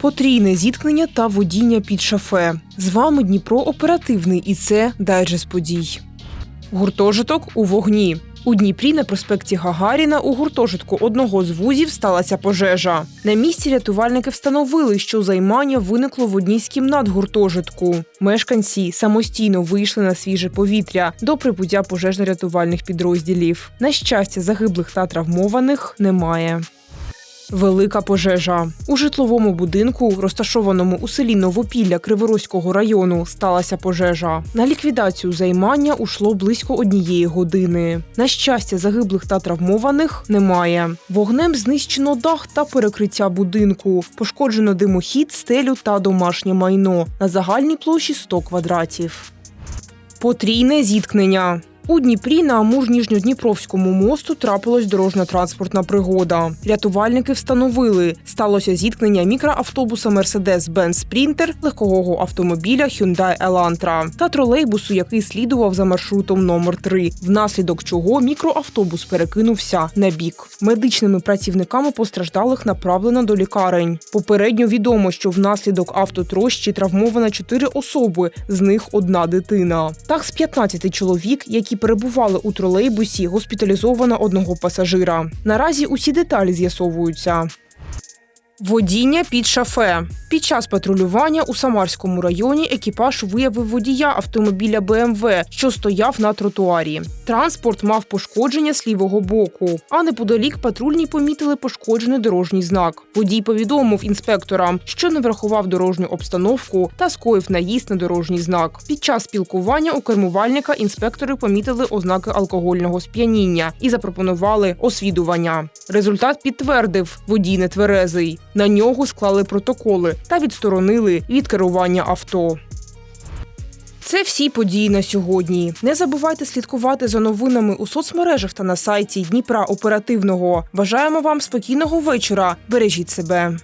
Потрійне зіткнення та водіння під шафе. З вами Дніпро оперативний і це дайджест подій. Гуртожиток у вогні. У Дніпрі на проспекті Гагаріна у гуртожитку одного з вузів сталася пожежа. На місці рятувальники встановили, що займання виникло в одній з кімнат гуртожитку. Мешканці самостійно вийшли на свіже повітря до прибуття пожежно-рятувальних підрозділів. На щастя, загиблих та травмованих немає. Велика пожежа у житловому будинку, розташованому у селі Новопілля Криворозького району, сталася пожежа. На ліквідацію займання ушло близько однієї години. На щастя, загиблих та травмованих немає. Вогнем знищено дах та перекриття будинку. Пошкоджено димохід, стелю та домашнє майно на загальній площі 100 квадратів. Потрійне зіткнення. У Дніпрі на Амур-Ніжньодніпровському мосту трапилась дорожньо-транспортна пригода. Рятувальники встановили, сталося зіткнення мікроавтобуса Mercedes-Benz Sprinter, легкового автомобіля Hyundai Elantra та тролейбусу, який слідував за маршрутом номер 3 внаслідок чого мікроавтобус перекинувся на бік. Медичними працівниками постраждалих направлено до лікарень. Попередньо відомо, що внаслідок автотрощі травмовано 4 особи, з них одна дитина. Так, з 15 чоловік, які перебували у тролейбусі, госпіталізовано одного пасажира. Наразі усі деталі з'ясовуються. Водіння під шафе. Під час патрулювання у Самарському районі екіпаж виявив водія автомобіля БМВ, що стояв на тротуарі. Транспорт мав пошкодження з лівого боку, а неподалік патрульні помітили пошкоджений дорожній знак. Водій повідомив інспекторам, що не врахував дорожню обстановку та скоїв наїзд на дорожній знак. Під час спілкування у кермувальника інспектори помітили ознаки алкогольного сп'яніння і запропонували освідування. Результат підтвердив водій нетверезий. На нього склали протоколи та відсторонили від керування авто. Це всі події на сьогодні. Не забувайте слідкувати за новинами у соцмережах та на сайті Дніпра Оперативного. Бажаємо вам спокійного вечора. Бережіть себе.